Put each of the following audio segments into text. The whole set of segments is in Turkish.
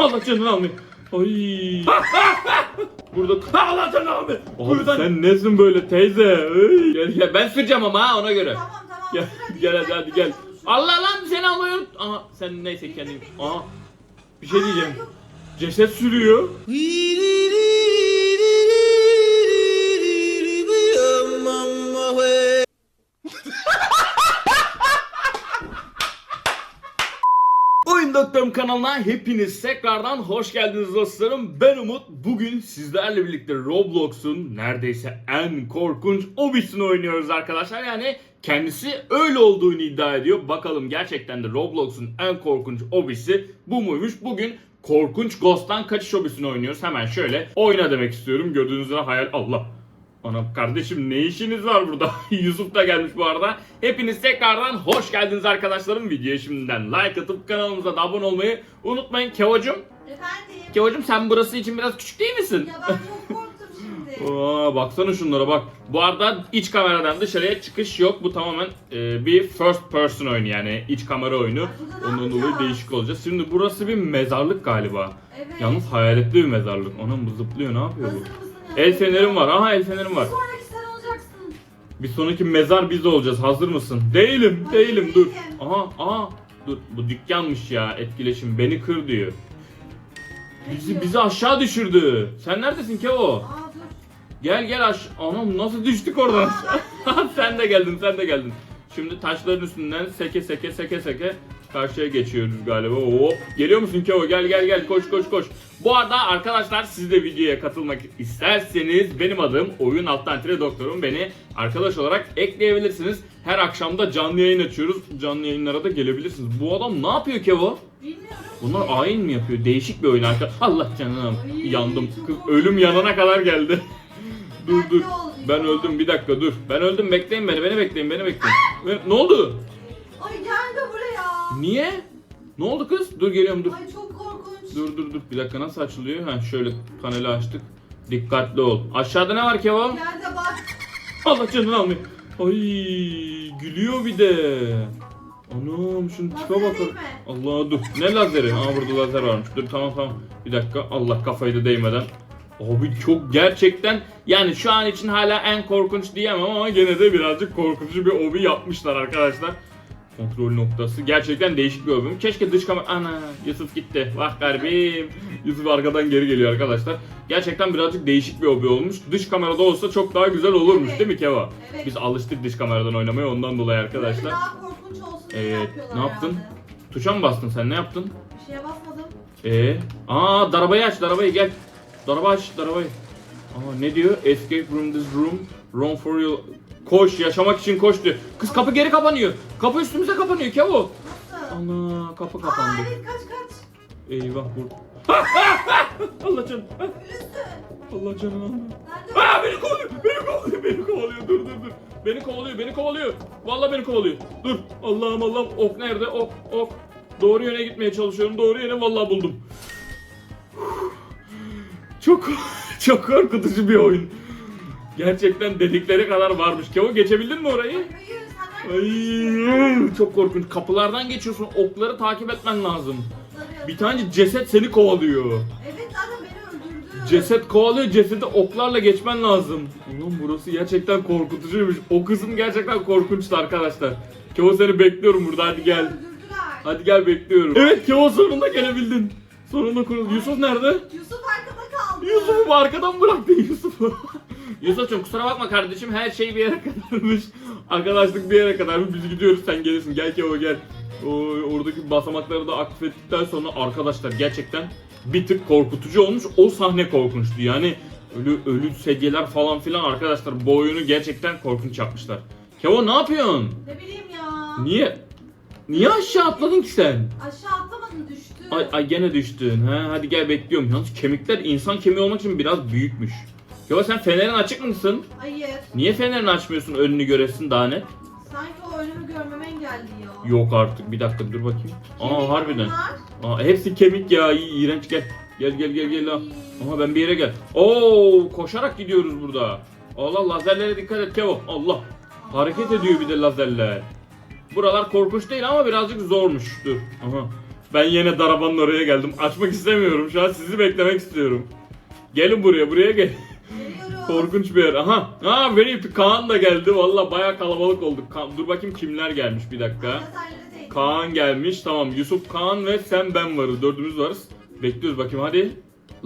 Allah canını almıyor. Ay. Burada Allah canını almıyor. Abi Buradan- sen nesin böyle teyze? Ay. Gel gel ben süreceğim ama ha ona göre. Tamam tamam. Gel gel hadi hadi gel. Allah lan seni alıyor. Aha sen neyse kendin. Aha bir şey Aa, diyeceğim. Ceset sürüyor. Oyun Doktorum kanalına hepiniz tekrardan hoş geldiniz dostlarım. Ben Umut. Bugün sizlerle birlikte Roblox'un neredeyse en korkunç obisini oynuyoruz arkadaşlar. Yani kendisi öyle olduğunu iddia ediyor. Bakalım gerçekten de Roblox'un en korkunç obisi bu muymuş? Bugün korkunç Ghost'tan kaçış obisini oynuyoruz. Hemen şöyle oyna demek istiyorum. Gördüğünüz üzere hayal Allah. Anam kardeşim ne işiniz var burada? Yusuf da gelmiş bu arada. Hepiniz tekrardan hoş geldiniz arkadaşlarım. Videoya şimdiden like atıp kanalımıza da abone olmayı unutmayın. Kevacım, Efendim. Kevacım sen burası için biraz küçük değil misin? Ya ben çok korktum şimdi. Aa, baksana şunlara bak. Bu arada iç kameradan dışarıya çıkış yok. Bu tamamen e, bir first person oyunu yani iç kamera oyunu. Ay, Ondan dolayı değişik olacağız. Şimdi burası bir mezarlık galiba. Evet. Yalnız hayaletli bir mezarlık. Anam bu zıplıyor ne yapıyor Hazır bu? mısın? El fenerim var. Aha el fenerim var. Bir sonraki sen olacaksın. Bir sonraki mezar biz olacağız. Hazır mısın? Değilim, Hayır, değilim. Dur. değilim. Aha, aha. Dur. Bu dükkanmış ya. Etkileşim beni kır diyor. Bizi bizi aşağı düşürdü. Sen neredesin Kevo? Aa dur. Gel gel aş. Anam nasıl düştük oradan? sen de geldin, sen de geldin. Şimdi taşların üstünden seke seke seke seke karşıya geçiyoruz galiba. Hop. Geliyor musun Kevo? Gel gel gel koş koş koş. Bu arada arkadaşlar siz de videoya katılmak isterseniz benim adım Oyun Alttan Tire Doktorum. Beni arkadaş olarak ekleyebilirsiniz. Her akşamda canlı yayın açıyoruz. Canlı yayınlara da gelebilirsiniz. Bu adam ne yapıyor Kevo? Bilmiyorum. Bunlar ayin mi yapıyor? Değişik bir oyun arka. Allah canım. Ay, Yandım. Kız ölüm yanına kadar geldi. dur dur. Ben öldüm bir dakika dur. Ben öldüm bekleyin beni. Beni bekleyin. Beni bekleyin. Ne oldu? Niye? Ne oldu kız? Dur geliyorum dur. Ay çok korkunç. Dur dur dur. Bir dakika nasıl açılıyor? Ha şöyle paneli açtık. Dikkatli ol. Aşağıda ne var Kevo? Gel de bak. Allah canını almıyor. Ay gülüyor bir de. Anam şunu tipe bakın. Allah dur. Ne lazeri? Aa burada lazer varmış. Dur tamam tamam. Bir dakika. Allah kafayı da değmeden. Abi çok gerçekten yani şu an için hala en korkunç diyemem ama gene de birazcık korkutucu bir obi yapmışlar arkadaşlar. Kontrol noktası. Gerçekten değişik bir obi. Keşke dış kamera... Ana Yusuf gitti. Vah garbim. Yusuf arkadan geri geliyor arkadaşlar. Gerçekten birazcık değişik bir obi olmuş. Dış kamerada olsa çok daha güzel olurmuş Evet. değil mi Keva? Evet. Biz alıştık dış kameradan oynamaya ondan dolayı Böyle arkadaşlar. daha korkunç olsun diye Evet. yapıyorlar Ne yaptın? herhalde. Tuşa mı bastın sen? Ne yaptın? Bir şeye basmadım. Ee, aa darabayı aç, darabayı gel. Daraba aç, darabayı. Aa ne diyor? Escape from this room, run for your... Koş, yaşamak için koş diyor. Kız kapı geri kapanıyor. Kapı üstümüze kapanıyor Kevo. Ana kapı Aa kapandı. evet kaç kaç. Eyvah vur. Allah canım. Allah canım alma. Nerede? Aa beni kovalıyor, beni kovalıyor, beni kovalıyor. Dur dur dur. Beni kovalıyor, beni kovalıyor. Vallahi beni kovalıyor. Dur. Allah'ım Allah'ım. Ok nerede? Ok, ok. Doğru yöne gitmeye çalışıyorum. Doğru yöne vallahi buldum. Çok çok korkutucu bir oyun. Gerçekten dedikleri kadar varmış. Kevo geçebildin mi orayı? Hayır? Ay, çok korkunç. Kapılardan geçiyorsun. Okları takip etmen lazım. Bir tane ceset seni kovalıyor. Evet zaten beni öldürdü. Ceset kovalıyor, cesedi oklarla geçmen lazım. Ulan burası gerçekten korkutucuymuş. O kısım gerçekten korkunçtu arkadaşlar. Kevo seni bekliyorum burada hadi gel. Hadi gel bekliyorum. Evet Kevo sonunda gelebildin. Sonunda kurul. Yusuf nerede? Yusuf arkada kaldı. Yusuf'u arkadan bıraktın Yusuf'u. Yusuf'cum kusura bakma kardeşim her şey bir yere kadarmış. Arkadaşlık bir yere kadarmış. Biz gidiyoruz sen gelirsin. Gel Kevo gel. O, oradaki basamakları da aktif ettikten sonra arkadaşlar gerçekten bir tık korkutucu olmuş. O sahne korkunçtu. Yani ölü ölü sedyeler falan filan arkadaşlar bu oyunu gerçekten korkunç yapmışlar. Kevo ne yapıyorsun? Ne bileyim ya. Niye? Niye aşağı atladın ki sen? Aşağı atlamadın düştü. Ay, ay gene düştün. Ha, hadi gel bekliyorum. Yalnız kemikler insan kemiği olmak için biraz büyükmüş. Kevo sen fenerin açık mısın? Hayır. Niye fenerini açmıyorsun önünü göresin daha net? Sanki o önümü görmeme engelliyor. Yok artık bir dakika dur bakayım. Aa harbiden. bunlar. Aa, hepsi kemik ya İyi, iğrenç gel. Gel gel gel gel. Aa. Ama ben bir yere gel. Oo koşarak gidiyoruz burada. Allah lazerlere dikkat et Kevo. Allah. Hareket ediyor bir de lazerler. Buralar korkunç değil ama birazcık zormuş. Dur. Aha. Ben yine darabanın oraya geldim. Açmak istemiyorum. Şu an sizi beklemek istiyorum. Gelin buraya, buraya gel. Korkunç bir yer. Aha. Ha Verip Kaan da geldi. Valla baya kalabalık olduk. Ka- Dur bakayım kimler gelmiş bir dakika. Kaan gelmiş. Tamam. Yusuf, Kaan ve sen ben varız. Dördümüz varız. Bekliyoruz bakayım hadi.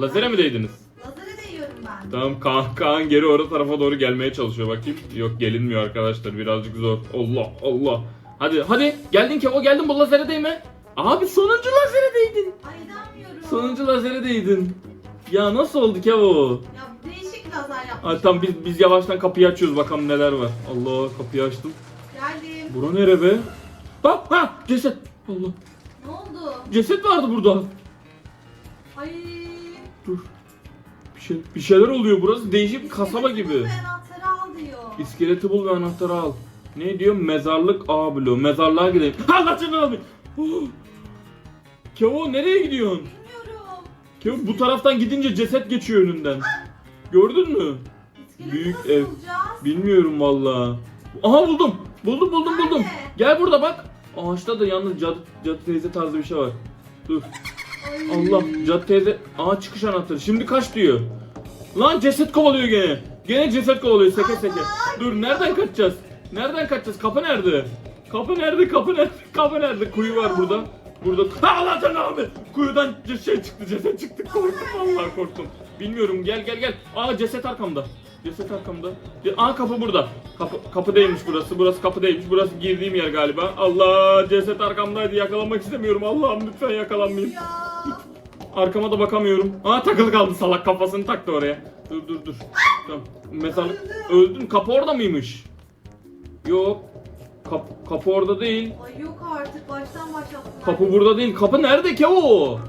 Lazere mi değdiniz? Lazere değiyorum ben. Tamam Kaan, Kaan geri orada tarafa doğru gelmeye çalışıyor bakayım. Yok gelinmiyor arkadaşlar birazcık zor. Allah Allah. Hadi hadi geldin ki o geldin bu lazere değme. Abi sonuncu lazere değdin. Ay inanmıyorum. Sonuncu lazere değdin. Ya nasıl oldu Kevo? Ya değişik lazer yapmış. Hadi tamam biz, biz yavaştan kapıyı açıyoruz bakalım neler var. Allah kapıyı açtım. Geldim. Bura nere be? Bak ha ceset. Allah. Ne oldu? Ceset vardı burada. Ay. Dur. Bir şey bir şeyler oluyor burası değişik bir kasaba İskeleti gibi. bul ve anahtarı al diyor. İskeleti bul ve anahtarı al. Ne diyor? Mezarlık A bloğu. Mezarlığa gidelim. Allah canını abi. Kevo nereye gidiyorsun? Bilmiyorum. Kevo bu taraftan gidince ceset geçiyor önünden. Gördün mü? Büyük ev. bulacağız? Bilmiyorum valla. Aha buldum. Buldum buldum buldum. Nerede? Gel burada bak. Ağaçta da yalnız cadı, cadı teyze tarzı bir şey var. Dur. Ay. Allah cadı teyze. Aa çıkış anahtarı. Şimdi kaç diyor. Lan ceset kovalıyor gene. Gene ceset kovalıyor seke seke. Dur nereden kaçacağız? Nereden kaçacağız? Kapı nerede? Kapı nerede? Kapı nerede? Kapı nerede? Kuyu var burada. Burada. Ha Allah abi. Kuyudan şey çıktı, ceset çıktı. Korktum vallahi korktum. Bilmiyorum. Gel gel gel. Aa ceset arkamda. Ceset arkamda. Aa kapı burada. Kapı kapı değilmiş burası. Burası kapı değilmiş. Burası girdiğim yer galiba. Allah ceset arkamdaydı. Yakalanmak istemiyorum. Allah'ım lütfen yakalanmayayım. Ya. Arkama da bakamıyorum. Aa takılı kaldı salak kafasını taktı oraya. Dur dur dur. Tamam. Mezarlık. Öldün. Kapı orada mıymış? Yok. Kap, kapı orada değil. Ay yok artık baştan başlattım. Kapı burada değil. Kapı nerede ki o?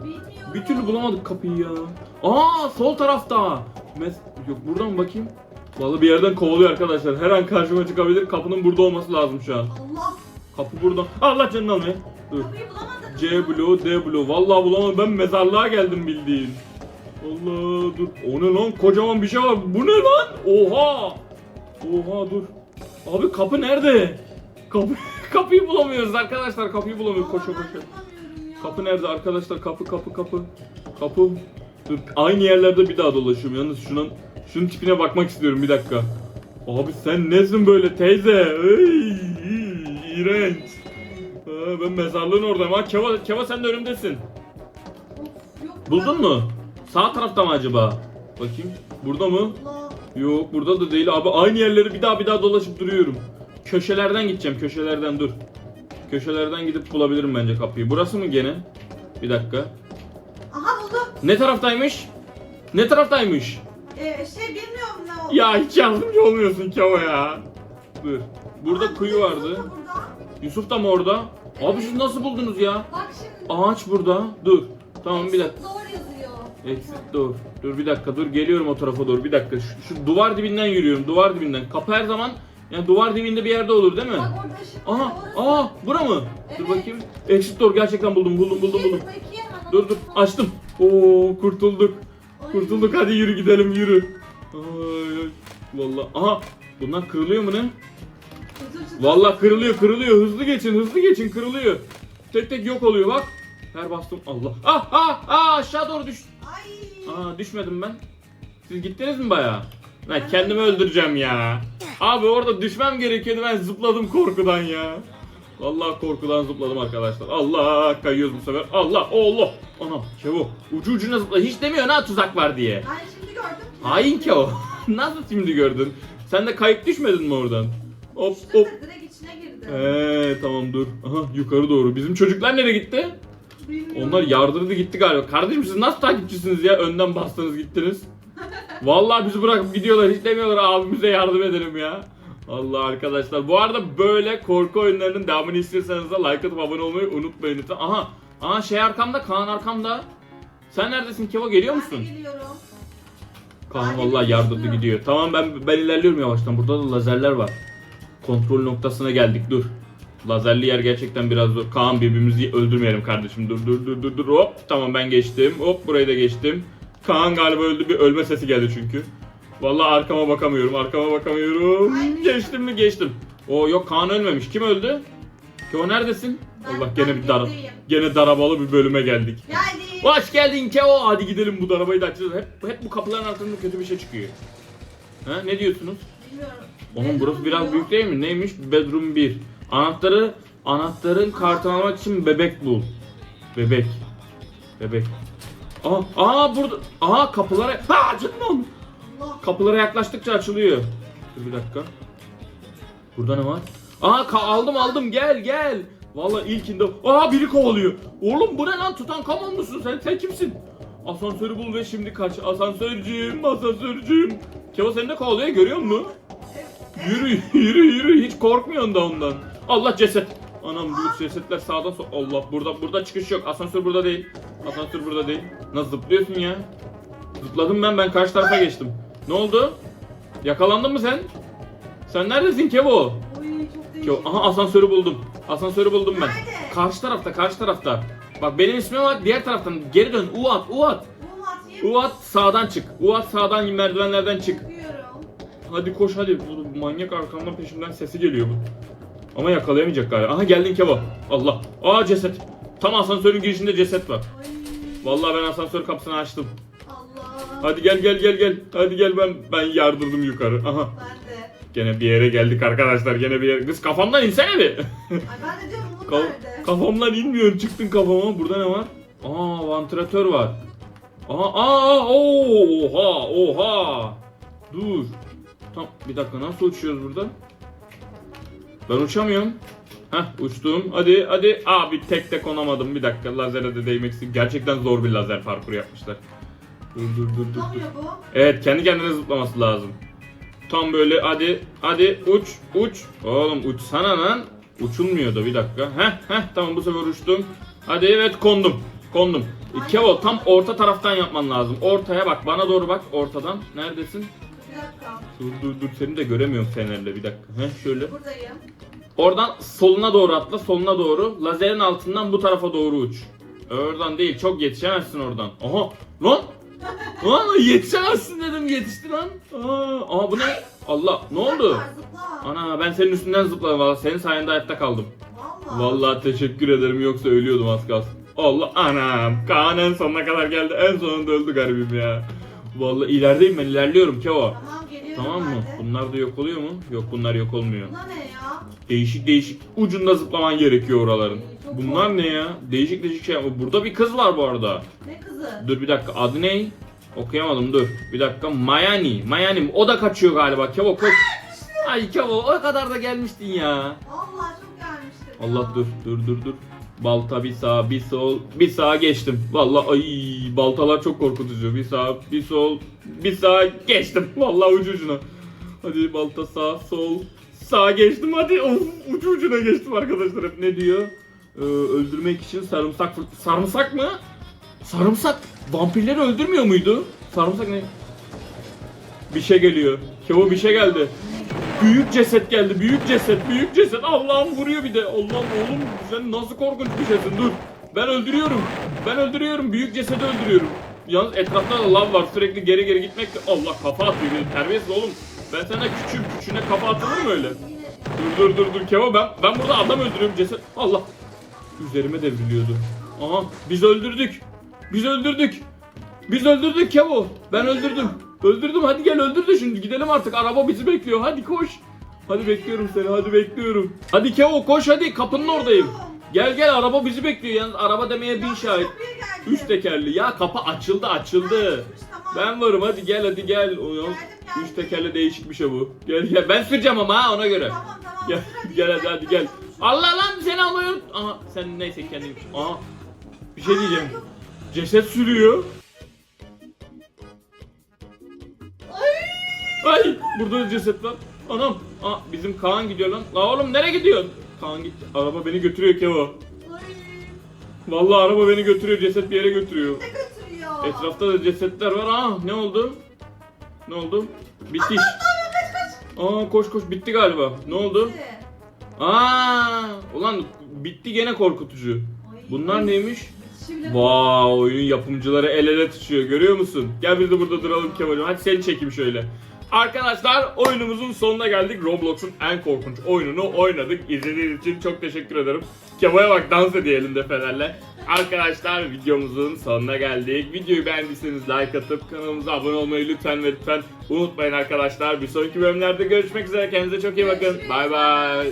Bilmiyorum. Bir türlü bulamadık kapıyı ya. Aa sol tarafta. Mes Yok buradan bakayım. Vallahi bir yerden kovalıyor arkadaşlar. Her an karşıma çıkabilir. Kapının burada olması lazım şu an. Allah. Kapı burada. Allah canını almaya. Dur. Kapıyı bulamadın? C bloğu, D bloğu. Vallahi bulamadım. Ben mezarlığa geldim bildiğin. Allah dur. O ne lan? Kocaman bir şey var. Bu ne lan? Oha! Oha dur. Abi kapı nerede? Kapı kapıyı bulamıyoruz arkadaşlar. Kapıyı bulamıyoruz. Koşa koşa. Kapı nerede arkadaşlar? Kapı kapı kapı. Kapı. Dur. Aynı yerlerde bir daha dolaşıyorum. Yalnız şunun şunun tipine bakmak istiyorum bir dakika. Abi sen nesin böyle teyze? Ey, iğrenç. Ben mezarlığın oradayım. Ha Keva, Keva sen de önümdesin. Buldun mu? Sağ tarafta mı acaba? Bakayım. Burada mı? Yok burada da değil abi. Aynı yerleri bir daha bir daha dolaşıp duruyorum. Köşelerden gideceğim. Köşelerden dur. Köşelerden gidip bulabilirim bence kapıyı. Burası mı gene? Bir dakika. Aha buldum. Ne taraftaymış? Ne taraftaymış? Ee, şey bilmiyorum ne oldu. Ya hiç yardımcı olmuyorsun Keva ya. Dur. Burada Aa, kuyu Yusuf vardı. burada. Yusuf da mı orada? Abi siz nasıl buldunuz ya? Bak şimdi. Ağaç burada. Dur. Tamam bir dakika. Doğru yazıyor. Exit dur. Dur bir dakika dur geliyorum o tarafa doğru bir dakika. Şu, şu duvar dibinden yürüyorum duvar dibinden. Kapı her zaman yani duvar dibinde bir yerde olur değil mi? Bak orada ışık var. Aha orası. aa bura mı? Dur Evet. bakayım. Exit door gerçekten buldum buldum buldum buldum. Dur dur açtım. Oo kurtulduk. Ay. Kurtulduk hadi yürü gidelim yürü. Ay, ay. Vallahi aha bunlar kırılıyor mu ne? Çıtır çıtır Vallahi kırılıyor kırılıyor hızlı geçin hızlı geçin kırılıyor. Tek tek yok oluyor bak. Her bastım Allah. Ah ah ah aşağı doğru düş. Ay. Aa düşmedim ben. Siz gittiniz mi bayağı? Ben kendimi öldüreceğim ya. Abi orada düşmem gerekiyordu ben zıpladım korkudan ya. Vallahi korkudan zıpladım arkadaşlar. Allah kayıyoruz bu sefer. Allah Allah. Ana Kevo ucu ucuna zıpla. Hiç demiyor ha tuzak var diye. Ben şimdi gördüm. Hain Kevo. Nasıl şimdi gördün? Sen de kayıp düşmedin mi oradan? Hop Düştüm hop. de direkt içine girdim. Eee tamam dur. Aha yukarı doğru. Bizim çocuklar nereye gitti? Bilmiyorum. Onlar yardırdı gitti galiba. Kardeşim siz nasıl takipçisiniz ya? Önden bastınız gittiniz. Vallahi bizi bırakıp gidiyorlar. Hiç demiyorlar abimize yardım edelim ya. Allah arkadaşlar. Bu arada böyle korku oyunlarının devamını istiyorsanız da like atıp abone olmayı unutmayın lütfen. Aha. Aha şey arkamda. Kaan arkamda. Sen neredesin Kevo? Geliyor musun? Ben geliyorum. Kaan de yardırdı geliyorum. gidiyor. Tamam ben ben ilerliyorum yavaştan. Burada da lazerler var. Kontrol noktasına geldik. Dur. Lazerli yer gerçekten biraz zor. Kaan birbirimizi öldürmeyelim kardeşim. Dur dur dur dur dur. Hop. Tamam ben geçtim. Hop burayı da geçtim. Kaan galiba öldü. Bir ölme sesi geldi çünkü. Vallahi arkama bakamıyorum. Arkama bakamıyorum. Geçtim mi? Geçtim. O yok Kaan ölmemiş. Kim öldü? Kevo neredesin? Ben- Allah gene ben bir dara gerideyim. gene darabalı bir bölüme geldik. Geldim. Hoş geldin Kevo. Hadi gidelim bu arabayı da açacağız. Hep, hep bu kapıların arkasında kötü bir şey çıkıyor. Ha ne diyorsunuz? Bilmiyorum. Onun Bedroom burası biraz büyük değil mi? Neymiş? Bedroom 1. Anahtarı anahtarın kartını almak için bebek bul. Bebek. Bebek. Aa, aa burada. Aa kapılara. Ha canım. Kapılara yaklaştıkça açılıyor. Dur bir dakika. Burada ne var? Aa ka- aldım aldım gel gel. Valla ilkinde aa biri kovalıyor. Oğlum bu ne lan tutan kamon musun sen? Sen kimsin? Asansörü bul ve şimdi kaç. Asansörcüğüm, asansörcüğüm. Kevo seni de kovalıyor görüyor musun? Yürü yürü yürü hiç korkmuyorsun da ondan. Allah ceset. Anam bu cesetler sağdan sol. Allah burada burada çıkış yok. Asansör burada değil. Asansör burada değil. Nasıl zıplıyorsun ya? Zıpladım ben ben karşı tarafa geçtim. Ne oldu? Yakalandın mı sen? Sen neredesin Kevo? Kevo aha asansörü buldum. Asansörü buldum ben. Nerede? Karşı tarafta karşı tarafta. Bak benim ismim var diğer taraftan geri dön. Mu atayım? Uat sağdan çık. Uat sağdan merdivenlerden çık. Hadi koş hadi. Bu manyak arkamdan peşimden sesi geliyor bu. Ama yakalayamayacak galiba. Aha geldin Kevo. Allah. Aa ceset. Tam asansörün girişinde ceset var. Vallahi ben asansör kapısını açtım. Allah. Hadi gel gel gel gel. Hadi gel ben ben yardırdım yukarı. Aha. Ben de. Gene bir yere geldik arkadaşlar. Gene bir yere. Kız kafamdan insene bir. Ay ben de diyorum Ka- nerede? kafamdan inmiyorsun. Çıktın kafama. Burada ne var? Aa vantilatör var. Aa aa oha oha. Dur. Tam bir dakika nasıl uçuyoruz burada? Ben uçamıyorum. Heh uçtum. Hadi hadi. Abi tek tek konamadım. Bir dakika lazere de değmek istedim. Gerçekten zor bir lazer parkuru yapmışlar. Dur dur dur dur. Tutamıyor bu. Evet kendi kendine zıplaması lazım. Tam böyle hadi hadi uç uç. Oğlum uçsana lan. Uçulmuyor da bir dakika. Heh heh tamam bu sefer uçtum. Hadi evet kondum. Kondum. E, Kevo tam orta taraftan yapman lazım. Ortaya bak bana doğru bak ortadan. Neredesin? Bir dakika. Dur dur dur seni de göremiyorum fenerle bir dakika. Heh şöyle. Buradayım. Oradan soluna doğru atla soluna doğru. Lazerin altından bu tarafa doğru uç. Oradan değil çok yetişemezsin oradan. Aha lan. Lan yetişemezsin dedim yetişti lan. Aa, aa bu ne? Allah ne oldu? Ana ben senin üstünden zıpladım valla senin sayende hayatta kaldım. Valla. Vallahi teşekkür ederim yoksa ölüyordum az kalsın. Allah anam Kaan en sonuna kadar geldi en sonunda öldü garibim ya. Vallahi ilerideyim ben ilerliyorum Kevo. Tamam geliyorum Tamam mı? ben de. Bunlar da yok oluyor mu? Yok bunlar yok olmuyor. Bunlar ne ya? Değişik değişik ucunda zıplaman gerekiyor oraların. Ay, çok Bunlar ne ya? Değişik değişik şey. Burada bir kız var bu arada. Ne kızı? Dur bir dakika adı ne? Okuyamadım dur. Bir dakika Mayani. Mayani o da kaçıyor galiba. Kevo koş. Ay Kevo o kadar da gelmiştin ya. Valla çok gelmiştir. Allah dur dur dur dur. Balta bir sağ bir sol bir sağa geçtim. Vallahi ay baltalar çok korkutucu. Bir sağ bir sol bir sağa geçtim. Vallahi ucu ucuna. Hadi balta sağ sol sağa geçtim hadi. Of ucu ucuna geçtim arkadaşlar hep ne diyor? Ee, öldürmek için sarımsak fır- sarımsak mı? Sarımsak vampirleri öldürmüyor muydu? Sarımsak ne? Bir şey geliyor. Kevo bir şey geldi. Büyük ceset geldi. Büyük ceset. Büyük ceset. Allah'ım vuruyor bir de. Allah'ım oğlum sen nasıl korkunç bir şeysin. Dur. Ben öldürüyorum. Ben öldürüyorum. Büyük cesedi öldürüyorum. Yalnız etrafta da lav var. Sürekli geri geri gitmek. Allah kafa atıyor. De Terbiyesiz oğlum. Ben sana küçüğüm. Küçüğüne kafa atılır mı öyle? Dur dur dur dur Kevo ben ben burada adam öldürüyorum ceset. Allah. Üzerime devriliyordu. Aha biz öldürdük. Biz öldürdük. Biz öldürdük Kevo. Ben öldürdüm. Öldürdüm hadi gel öldür de şimdi gidelim artık araba bizi bekliyor hadi koş. Hadi bekliyorum seni hadi bekliyorum. Hadi Kevo koş hadi kapının oradayım. Gel gel araba bizi bekliyor yalnız araba demeye bin şahit. Üç tekerli ya kapı açıldı açıldı. Ben varım hadi gel hadi gel. O yalnız Geldim, Üç tekerli değişik bir şey bu. Gel gel ben süreceğim ama ha ona göre. Tamam tamam. Gel gel hadi hadi gel. Allah lan seni alıyorum. Aha sen neyse kendin. Aha bir şey diyeceğim. Ceset sürüyor. Burada da ceset var. Anam. Aa, bizim Kaan gidiyor lan. La oğlum nereye gidiyorsun? Kaan gitti. Araba beni götürüyor Kevo. Vallahi araba beni götürüyor. Ceset bir yere götürüyor. Ne götürüyor? Etrafta da cesetler var. Aa ne oldu? Ne oldu? Bitti. Aa koş koş bitti galiba. Ne oldu? Aa ulan bitti gene korkutucu. Bunlar neymiş? Vay oyunun yapımcıları el ele tutuyor görüyor musun? Gel biz de burada duralım Kemal'im. Hadi seni çekeyim şöyle. Arkadaşlar oyunumuzun sonuna geldik. Roblox'un en korkunç oyununu oynadık. İzlediğiniz için çok teşekkür ederim. Kemal'e bak dans ediyor elinde fenerle. Arkadaşlar videomuzun sonuna geldik. Videoyu beğendiyseniz like atıp kanalımıza abone olmayı lütfen ve lütfen unutmayın arkadaşlar. Bir sonraki bölümlerde görüşmek üzere. Kendinize çok iyi bakın. Bay bay.